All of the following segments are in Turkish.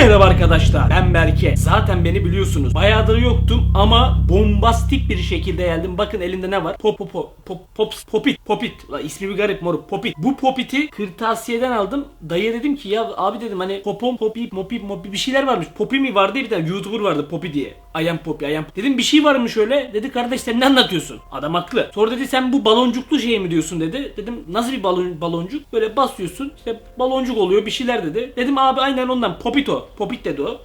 মেরে arkadaşlar. Ben Berke. Zaten beni biliyorsunuz. Bayağıdır yoktum ama bombastik bir şekilde geldim. Bakın elimde ne var? Pop pop pop pop popit popit. Ulan ismi bir garip moruk. Popit. Bu popiti kırtasiyeden aldım. Dayıya dedim ki ya abi dedim hani popom popi mopi mopi bir şeyler varmış. Popi mi vardı bir tane youtuber vardı popi diye. Ayam popi ayam Dedim bir şey varmış öyle. Dedi kardeş sen ne anlatıyorsun? Adam haklı. Sonra dedi sen bu baloncuklu şey mi diyorsun? dedi. Dedim nasıl bir balon, baloncuk? Böyle basıyorsun işte baloncuk oluyor bir şeyler dedi. Dedim abi aynen ondan. Popito Popit dedi o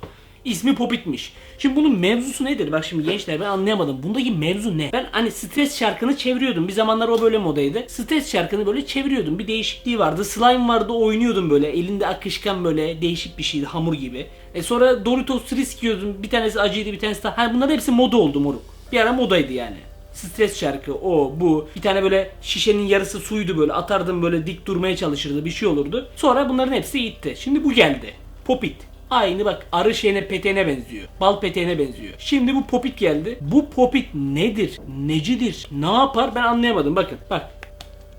İsmi Popit'miş. Şimdi bunun mevzusu nedir? Bak şimdi gençler ben anlayamadım. Bundaki mevzu ne? Ben hani stres şarkını çeviriyordum. Bir zamanlar o böyle modaydı. Stres şarkını böyle çeviriyordum. Bir değişikliği vardı. Slime vardı oynuyordum böyle. Elinde akışkan böyle değişik bir şeydi hamur gibi. E sonra Doritos Risk yiyordum. Bir tanesi acıydı bir tanesi daha. Hani bunlar hepsi moda oldu moruk. Bir ara modaydı yani. Stres şarkı o bu bir tane böyle şişenin yarısı suydu böyle atardım böyle dik durmaya çalışırdı bir şey olurdu. Sonra bunların hepsi gitti. Şimdi bu geldi. Popit. Aynı bak arı şeyine peteğine benziyor. Bal peteğine benziyor. Şimdi bu popit geldi. Bu popit nedir? Necidir? Ne yapar? Ben anlayamadım. Bakın bak.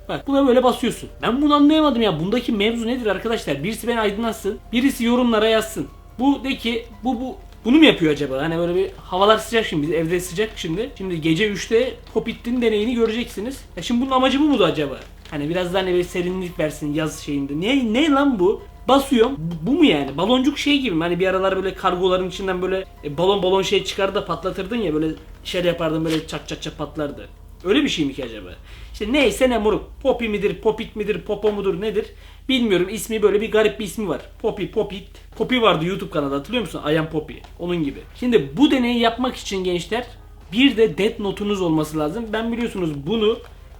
Bak buna böyle basıyorsun. Ben bunu anlayamadım ya. Bundaki mevzu nedir arkadaşlar? Birisi beni aydınlatsın. Birisi yorumlara yazsın. Bu de ki bu bu bunu mu yapıyor acaba? Hani böyle bir havalar sıcak şimdi. Evde sıcak şimdi. Şimdi gece 3'te Popit'in deneyini göreceksiniz. Ya şimdi bunun amacı bu mudur acaba? Hani biraz daha hani böyle serinlik versin yaz şeyinde. Ne ne lan bu? Basıyorum. Bu, mu yani? Baloncuk şey gibi mi? Hani bir aralar böyle kargoların içinden böyle e, balon balon şey çıkardı da patlatırdın ya böyle şey yapardın böyle çat çat çat patlardı. Öyle bir şey mi ki acaba? İşte neyse ne moruk. Poppy midir, popit midir, popo mudur nedir? Bilmiyorum. ismi böyle bir garip bir ismi var. Poppy, popit. Poppy vardı YouTube kanalda hatırlıyor musun? I am Poppy. Onun gibi. Şimdi bu deneyi yapmak için gençler bir de Death Note'unuz olması lazım. Ben biliyorsunuz bunu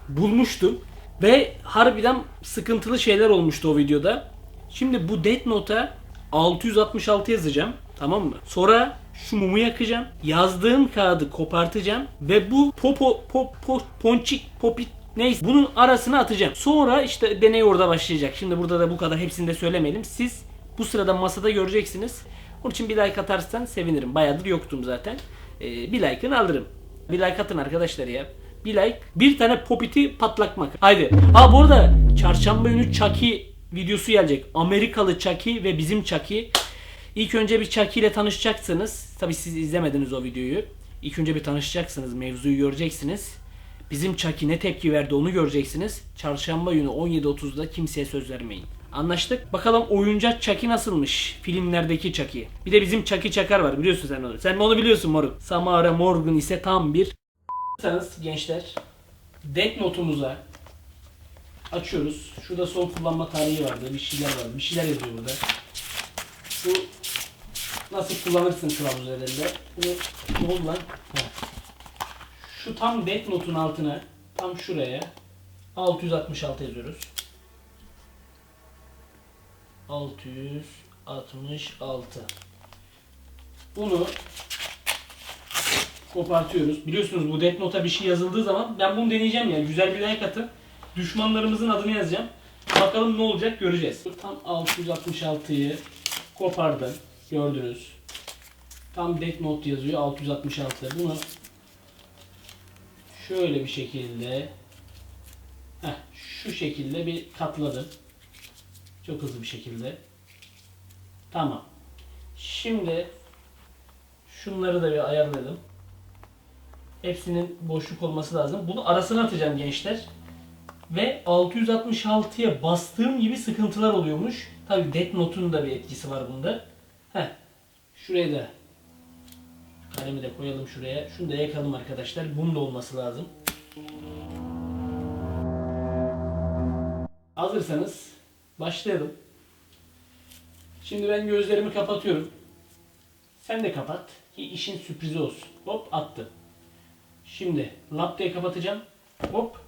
bulmuştum. Ve harbiden sıkıntılı şeyler olmuştu o videoda. Şimdi bu Death Note'a 666 yazacağım. Tamam mı? Sonra şu mumu yakacağım. Yazdığım kağıdı kopartacağım. Ve bu popo pop, pop ponçik popit neyse bunun arasına atacağım. Sonra işte deney orada başlayacak. Şimdi burada da bu kadar hepsini de söylemeyelim. Siz bu sırada masada göreceksiniz. Onun için bir like atarsan sevinirim. Bayağıdır yoktum zaten. Ee, bir like'ını alırım. Bir like atın arkadaşlar ya. Bir like. Bir tane popiti patlatmak. Haydi. Ha bu arada çarşamba günü Chucky videosu gelecek. Amerikalı Chucky ve bizim Chucky. İlk önce bir Chucky ile tanışacaksınız. Tabi siz izlemediniz o videoyu. İlk önce bir tanışacaksınız. Mevzuyu göreceksiniz. Bizim Chucky ne tepki verdi onu göreceksiniz. Çarşamba günü 17.30'da kimseye söz vermeyin. Anlaştık. Bakalım oyuncak Chucky nasılmış? Filmlerdeki Chucky. Bir de bizim Chucky Çakar var biliyorsun sen onu. Sen onu biliyorsun moruk. Samara Morgan ise tam bir... Gençler. Death Note'umuza açıyoruz. Şurada son kullanma tarihi vardı. Bir şeyler vardı. Bir şeyler yazıyor burada. Şu nasıl kullanırsın kılavuz üzerinde. Bunu ne oldu lan? Şu tam Death Note'un altına tam şuraya 666 yazıyoruz. 666 Bunu kopartıyoruz. Biliyorsunuz bu Death Note'a bir şey yazıldığı zaman ben bunu deneyeceğim yani. Güzel bir like atın. Düşmanlarımızın adını yazacağım. Bakalım ne olacak göreceğiz. Tam 666'yı kopardım. Gördünüz. Tam Death Note yazıyor 666. Bunu şöyle bir şekilde heh, şu şekilde bir katladım. Çok hızlı bir şekilde. Tamam. Şimdi şunları da bir ayarladım. Hepsinin boşluk olması lazım. Bunu arasına atacağım gençler. Ve 666'ya bastığım gibi sıkıntılar oluyormuş. Tabi Death Note'un da bir etkisi var bunda. Heh. Şuraya da kalemi de koyalım şuraya. Şunu da yakalım arkadaşlar. Bunun da olması lazım. Hazırsanız başlayalım. Şimdi ben gözlerimi kapatıyorum. Sen de kapat ki işin sürprizi olsun. Hop attım. Şimdi lap diye kapatacağım. Hop.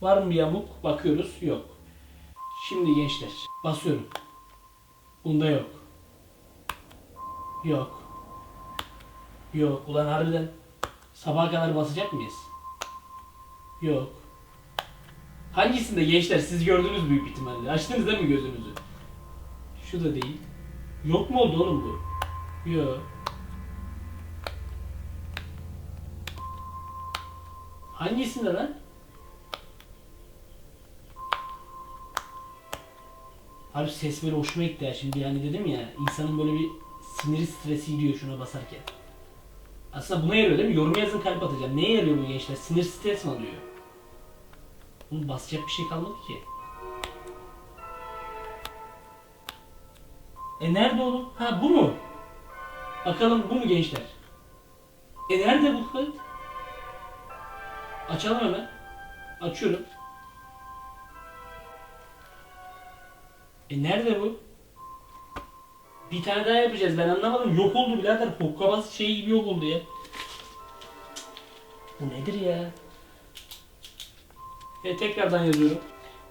Var mı yamuk? Bakıyoruz. Yok. Şimdi gençler basıyorum. Bunda yok. Yok. Yok. Ulan harbiden sabaha kadar basacak mıyız? Yok. Hangisinde gençler siz gördünüz büyük ihtimalle. Açtınız değil mi gözünüzü? Şu da değil. Yok mu oldu oğlum bu? Yok. Hangisinde lan? Harbi ses böyle hoşuma gitti ya. Şimdi yani dedim ya insanın böyle bir siniri stresi gidiyor şuna basarken. Aslında buna yarıyor değil mi? Yoruma yazın kalp atacağım. Neye yarıyor bu gençler? Sinir stres mi alıyor? Bunu basacak bir şey kalmadı ki. E nerede oğlum? Ha bu mu? Bakalım bu mu gençler? E nerede bu kayıt? Açalım hemen. Açıyorum. E nerede bu? Bir tane daha yapacağız. Ben anlamadım. Yok oldu birader. Hokkabaz şey gibi yok oldu ya. Bu nedir ya? E tekrardan yazıyorum.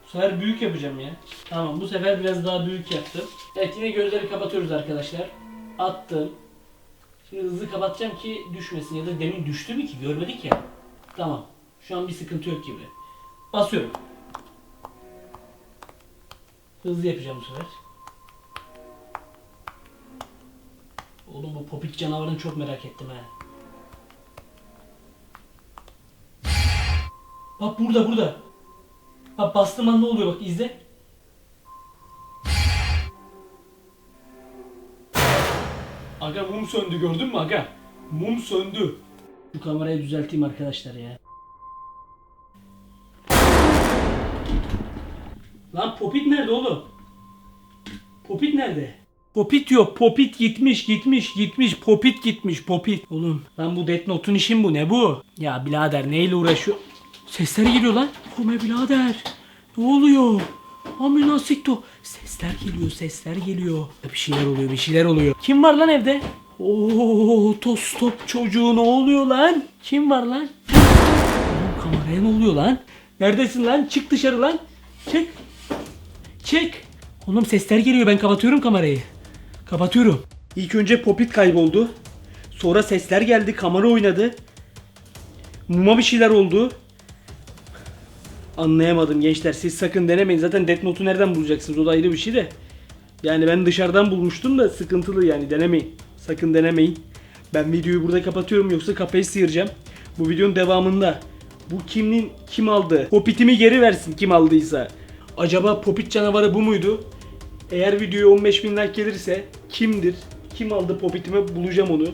Bu sefer büyük yapacağım ya. Tamam bu sefer biraz daha büyük yaptım. Evet yine gözleri kapatıyoruz arkadaşlar. Attım. Şimdi hızlı kapatacağım ki düşmesin ya da demin düştü mü ki görmedik ya. Tamam. Şu an bir sıkıntı yok gibi. Basıyorum. Hızlı yapacağım bu sefer. Oğlum bu popik canavarını çok merak ettim ha. Bak burada burada. Bak bastığım an ne oluyor bak izle. Aga mum söndü gördün mü aga? Mum söndü. Şu kamerayı düzelteyim arkadaşlar ya. Popit nerede oğlum? Popit nerede? Popit yok. Popit gitmiş, gitmiş, gitmiş. Popit gitmiş, Popit. Oğlum lan bu Death Note'un işin bu. Ne bu? Ya birader neyle uğraşıyor? Sesler geliyor lan. Oğlum e birader. Ne oluyor? Amına sikto. Sesler geliyor, sesler geliyor. Bir şeyler oluyor, bir şeyler oluyor. Kim var lan evde? Oo, tostop çocuğu ne oluyor lan? Kim var lan? Kameraya ne oluyor lan? Neredesin lan? Çık dışarı lan. Çık. Çık. Oğlum sesler geliyor ben kapatıyorum kamerayı. Kapatıyorum. İlk önce Popit kayboldu. Sonra sesler geldi kamera oynadı. Muma bir şeyler oldu. Anlayamadım gençler siz sakın denemeyin. Zaten Death Note'u nereden bulacaksınız o da ayrı bir şey de. Yani ben dışarıdan bulmuştum da sıkıntılı yani denemeyin. Sakın denemeyin. Ben videoyu burada kapatıyorum yoksa kafayı sıyıracağım. Bu videonun devamında bu kimin kim aldı? Popitimi geri versin kim aldıysa. Acaba Popit canavarı bu muydu? Eğer videoya 15 bin like gelirse kimdir? Kim aldı Popitimi bulacağım onu.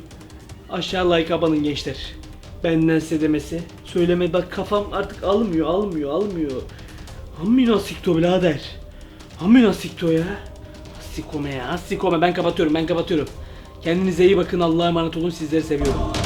Aşağı like abanın gençler. Benden size demesi. Söyleme bak kafam artık almıyor almıyor almıyor. Amina sikto birader. Amina sikto ya. Sikome ya sikome ben kapatıyorum ben kapatıyorum. Kendinize iyi bakın Allah'a emanet olun sizleri seviyorum.